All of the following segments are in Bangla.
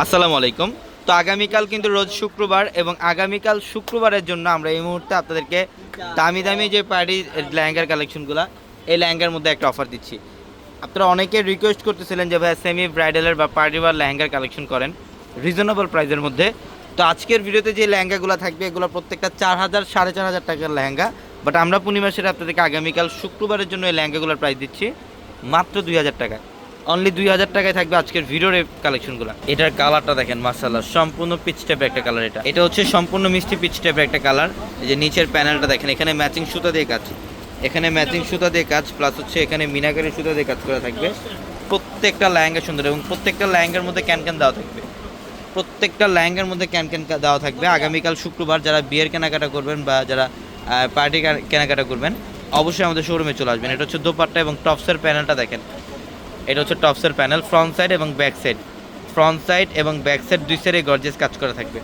আসসালামু আলাইকুম। তো আগামীকাল কিন্তু রোজ শুক্রবার এবং আগামীকাল শুক্রবারের জন্য আমরা এই মুহূর্তে আপনাদেরকে দামি দামি যে পার্টি লেহেঙ্গার কালেকশনগুলো, এই লেহেঙ্গার মধ্যে একটা অফার দিচ্ছি। আপনারা অনেকে রিকোয়েস্ট করতেছিলেন যে ভাই সেমি ব্রাইডালের বা পার্টি ওয়ার লেহেঙ্গার কালেকশন করেন রিজনেবল প্রাইসের মধ্যে। তো আজকের ভিডিওতে যে লেহেঙ্গাগুলো থাকবে, এগুলো প্রত্যেকটা চার হাজার, সাড়ে চার হাজার টাকার লেহেঙ্গা। বাট আমরা পূর্ণিমাসের আপনাদেরকে আগামীকাল শুক্রবারের জন্য এই লেহেঙ্গাগুলোর প্রাইস দিচ্ছি মাত্র দুই হাজার টাকায় অনলি দুই হাজার টাকায় থাকবে আজকের ভিডিওর কালেকশনগুলো এটার কালারটা দেখেন মার্শাল্লাহ সম্পূর্ণ পিচ টাইপের একটা কালার এটা। এটা হচ্ছে সম্পূর্ণ মিষ্টি পিচ টাইপের একটা কালার এই যে নিচের প্যানেলটা দেখেন, এখানে ম্যাচিং সুতা দিয়ে কাজ। এখানে ম্যাচিং সুতা দিয়ে কাজ প্লাস হচ্ছে এখানে মিনাকারি সুতা দিয়ে কাজ করা থাকবে। প্রত্যেকটা লেহেঙ্গা সুন্দর এবং প্রত্যেকটা লেহেঙ্গার মধ্যে ক্যান ক্যান দেওয়া থাকবে। প্রত্যেকটা লেহেঙ্গার মধ্যে ক্যান ক্যান দেওয়া থাকবে। আগামীকাল শুক্রবার যারা বিয়ের কেনাকাটা করবেন বা যারা পার্টি কেনাকাটা করবেন, অবশ্যই আমাদের শোরুমে চলে আসবেন। এটা হচ্ছে দোপাট্টা এবং টপসের প্যানেলটা দেখেন। এটা হচ্ছে টপসের প্যানেল ফ্রন্ট সাইড এবং ব্যাক সাইড ফ্রন্ট সাইড এবং ব্যাক সাইড দুই সাইডে গর্জেস কাজ করা থাকবে।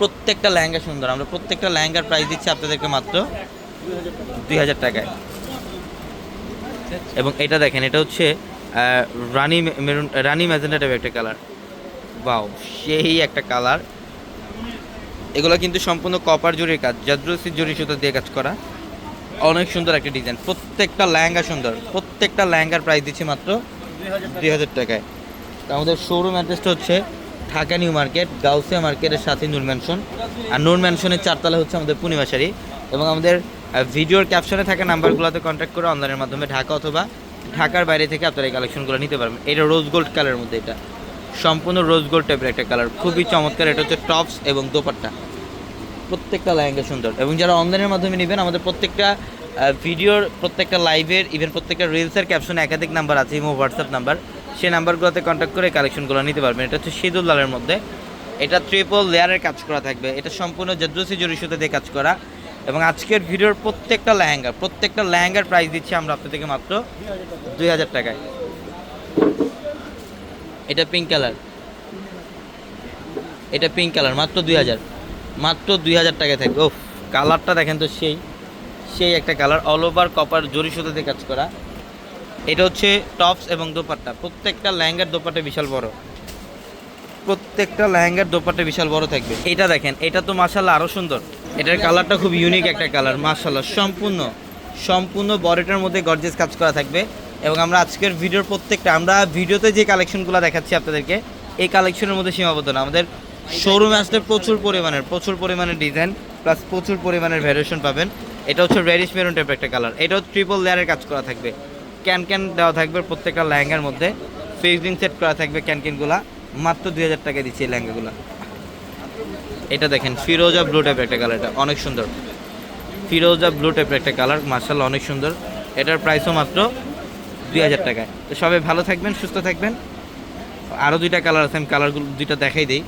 প্রত্যেকটা লেহেঙ্গা সুন্দর। আমরা প্রত্যেকটা লেহেঙ্গার প্রাইস দিচ্ছি আপনাদেরকে মাত্র দুই হাজার টাকায়। এবং এটা দেখেন, এটা হচ্ছে রানি মেরুন, রানি ম্যাজেন্টা টাইপের একটা কালার বাও সেই একটা কালার এগুলো কিন্তু সম্পূর্ণ কপার জরির কাজ জাদ্রসি জরি সুতো দিয়ে কাজ করা। অনেক সুন্দর একটা ডিজাইন প্রত্যেকটা লেহেঙ্গা সুন্দর। প্রত্যেকটা লেহেঙ্গার প্রাইস দিচ্ছি মাত্র দুই হাজার টাকায়। তো আমাদের শোরুম অ্যাড্রেসটা হচ্ছে ঢাকা নিউ মার্কেট, গাউসিয়া মার্কেটের সাথে নূর ম্যানশন। আর নূর ম্যানশনের চারতলা হচ্ছে আমাদের পূর্ণিমাশারি এবং আমাদের ভিডিওর ক্যাপশনে থাকা নাম্বারগুলোতে কন্ট্যাক্ট করে অনলাইনের মাধ্যমে ঢাকা অথবা ঢাকার বাইরে থেকে আপনারা এই কালেকশনগুলো নিতে পারবেন। এটা রোজ গোল্ড কালারের মধ্যে এটা। সম্পূর্ণ রোজ গোল্ড টাইপের একটা কালার খুবই চমৎকার। এটা হচ্ছে টপস এবং দোপাট্টা। প্রত্যেকটা লেহেঙ্গা সুন্দর। এবং যারা অনলাইনের মাধ্যমে নেবেন, আমাদের প্রত্যেকটা ভিডিওর প্রত্যেকটা লাইভের ইভেন প্রত্যেকটা রিলসের ক্যাপশনে একাধিক নাম্বার আছে ইমো হোয়াটসঅ্যাপ নাম্বার সেই নাম্বারগুলোতে কন্ট্যাক্ট করে কালেকশনগুলো নিতে পারবেন। এটা হচ্ছে সিঁদুর লালের মধ্যে। এটা ট্রিপল লেয়ারের কাজ করা থাকবে। এটা সম্পূর্ণ জাদ্রসি জরি সুতো দিয়ে কাজ করা। এবং আজকের ভিডিওর প্রত্যেকটা লেহেঙ্গা, প্রত্যেকটা লেহেঙ্গার প্রাইস দিচ্ছি আমরা আপনাদেরকে মাত্র দুই হাজার টাকায়। এটা পিঙ্ক কালার এটা পিঙ্ক কালার মাত্র দুই হাজার। মাত্র দুই হাজার টাকায় থাকবে। ও কালারটা দেখেন তো সেই সেই একটা কালার অল ওভার কপার জরি সুতোতে কাজ করা। এটা হচ্ছে টপস এবং দোপাট্টা। প্রত্যেকটা লেহেঙ্গার দোপাট্টা বিশাল বড়। প্রত্যেকটা লেহেঙ্গার দোপাট্টা বিশাল বড় থাকবে। এটা দেখেন, এটা তো মাসাল্লাহ আরও সুন্দর। এটার কালারটা খুব ইউনিক একটা কালার মাসাল্লাহ সম্পূর্ণ সম্পূর্ণ বডিটার মধ্যে গর্জেস কাজ করা থাকবে। এবং আমরা আজকের ভিডিওর প্রত্যেকটা, আমরা ভিডিওতে যে কালেকশনগুলো দেখাচ্ছি আপনাদেরকে, এই কালেকশনের মধ্যে সীমাবদ্ধ না। আমাদের শোরুমে আসলে প্রচুর পরিমাণের প্রচুর পরিমাণের ডিজাইন প্লাস প্রচুর পরিমাণের ভ্যারিয়েশন পাবেন। এটা হচ্ছে রেডিশ মেরুন টাইপের একটা কালার এটাও ট্রিপল লেয়ারের কাজ করা থাকবে। ক্যান ক্যান দেওয়া থাকবে প্রত্যেকটা লেহেঙ্গার মধ্যে। ফিক্সিং সেট করা থাকবে ক্যান ক্যানগুলা মাত্র দুই হাজার টাকা দিচ্ছি এই লেহেঙ্গাগুলো এটা দেখেন, ফিরোজা ব্লু টাইপের একটা কালার এটা অনেক সুন্দর। ফিরোজা ব্লু টাইপের একটা কালার মার্শাল্লাহ অনেক সুন্দর। এটার প্রাইসও মাত্র দুই হাজার টাকায়। তো সবাই ভালো থাকবেন, সুস্থ থাকবেন। আরও দুইটা কালার আছে, আমি কালারগুলো দুইটা দেখাই দিই।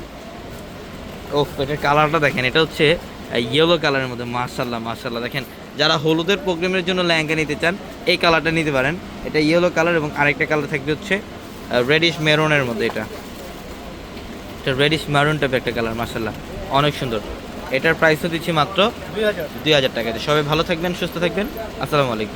ও এটার কালারটা দেখেন এটা হচ্ছে ইয়েলো কালারের মধ্যে মার্শাল্লাহ মার্শাল্লাহ দেখেন যারা হলুদের প্রোগ্রামের জন্য লেহেঙ্গা নিতে চান এই কালারটা নিতে পারেন। এটা ইয়েলো কালার এবং আরেকটা কালার থাকবে হচ্ছে রেডিশ মেরুনের মধ্যে এটা। এটা রেডিশ মারুন টাইপের একটা কালার মার্শাল্লাহ অনেক সুন্দর। এটার প্রাইসও দিচ্ছি মাত্র দুই হাজার। টাকাতে সবাই ভালো থাকবেন সুস্থ থাকবেন। আসসালামু আলাইকুম।